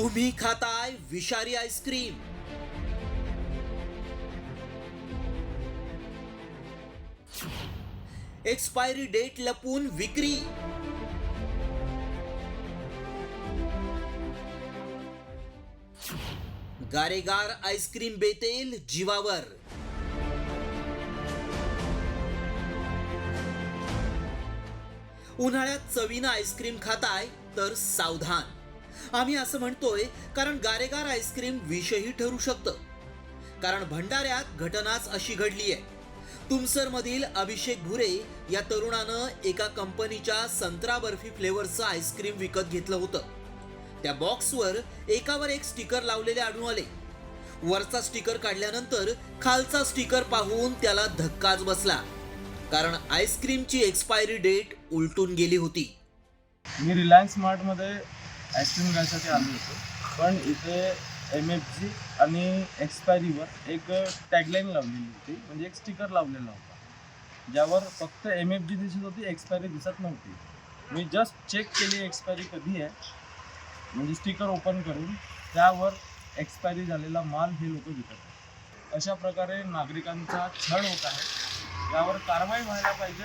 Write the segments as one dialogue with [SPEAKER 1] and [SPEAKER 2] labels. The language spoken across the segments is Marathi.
[SPEAKER 1] तुम्ही खाताय विषारी आईस्क्रीम. एक्सपायरी डेट लपून विक्री. गारेगार आईस्क्रीम बेतेल जीवावर. उन्हाळ्यात चवीनं आईस्क्रीम खाताय तर सावधान. आम्ही असं म्हणतोय कारण गारेगार आईस्क्रीम विषही ठरू शकतं. कारण भंडाऱ्यात घटनाच अशी घडली आहे तुमसरमधील अभिषेक भुरे या तरुणानं एका कंपनीच्या संत्रा बर्फी फ्लेवरचं आईस्क्रीम विकत घेतलं होतं. त्या बॉक्सवर एकावर एक स्टिकर लावलेले आढळून आले. वरचा स्टिकर काढल्यानंतर खालचा स्टिकर पाहून त्याला धक्काच बसला. कारण आईस्क्रीमची एक्सपायरी डेट उलटून गेली होती.
[SPEAKER 2] मी रिलायन्स स्मार्टमध्ये आईस्क्रीम घ्यायसाठी आलो होतो. पण इथे एम एफ जी आणि एक्सपायरीवर एक टॅगलाईन लावलेली होती. म्हणजे एक स्टिकर लावलेला होता. ज्यावर फक्त एम एफ जी दिसत होती एक्सपायरी दिसत नव्हती. मी जस्ट चेक केली एक्सपायरी कधी आहे. म्हणजे स्टिकर ओपन करून त्यावर एक्सपायरी झालेला माल हे लोक विकत अशा प्रकारे नागरिकांचा छळ होत आहे. यावर कारवाई व्हायला पाहिजे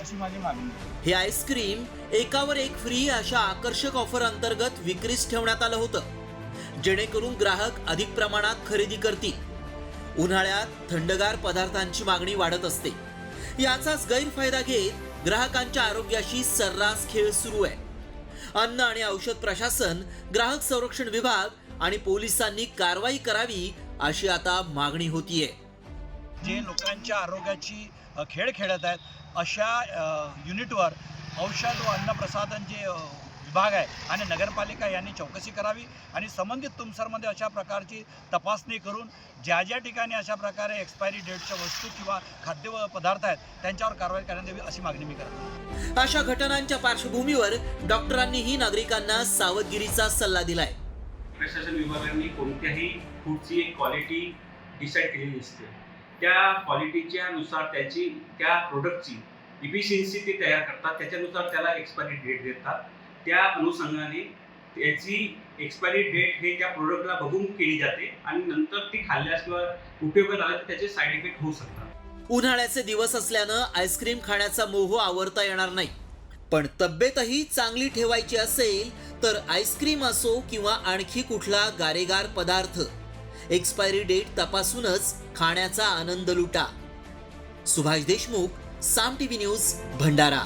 [SPEAKER 2] अशी माझी मागणी
[SPEAKER 1] हे आईस्क्रीम एकावर एक फ्री अशा आकर्षक ऑफर अंतर्गत विक्रीस ठेवण्यात आलं होतं. जेणेकरून ग्राहक अधिक प्रमाणात खरेदी करतील. उन्हाळ्यात थंडगार पदार्थांची मागणी वाढत असते. याचाच गैरफायदा घेत ग्राहकांच्या आरोग्याशी सर्रास खेळ सुरू आहे. अन्न आणि औषध प्रशासन ग्राहक संरक्षण विभाग आणि पोलिसांनी कारवाई करावी अशी आता मागणी होतीये.
[SPEAKER 3] जे लोकांच्या आरोग्याची खेळ खेळत आहेत अशा युनिटवर औषध व अन्न प्रसाधन जे विभाग आहे आणि नगरपालिका यांनी चौकशी करावी आणि संबंधित तुमसरमध्ये अशा प्रकारची तपासणी करून ज्या ज्या ठिकाणी अशा प्रकारे एक्सपायरी डेटच्या वस्तू किंवा खाद्य व पदार्थ आहेत त्यांच्यावर कारवाई करण्यात यावी अशी मागणी मी करतो.
[SPEAKER 1] अशा घटनांच्या पार्श्वभूमीवर डॉक्टरांनीही नागरिकांना सावधगिरीचा सल्ला दिलाय.
[SPEAKER 4] प्रशासन विभागाने कोणत्याही फूडची एक क्वालिटी डिसाईड केलेली असते त्या क्वालिटीच्या नुसार त्याची त्या प्रोडक्टची इफिशियन्सी ते तयार करतात. त्याच्यानुसार त्याला एक्सपायरी डेट देतात. त्या अनुषंगाने त्याची एक्सपायरी डेट हे त्या प्रोडक्टला बघून केली जाते आणि नंतर ती खाल्ल्यास किंवा उपयोगात आले तर त्याचे साईड इफेक्ट होऊ शकतात.
[SPEAKER 1] उन्हाळ्याचे दिवस असल्यानं आईस्क्रीम खाण्याचा मोह आवरता येणार नाही. पण तब्येतही चांगली ठेवायची असेल तर आईस्क्रीम असो किंवा आणखी कुठला गारेगार पदार्थ एक्सपायरी डेट तपासूनच खाण्याचा आनंद लुटा. Subhash Deshmukh Saam TV news Bhandara.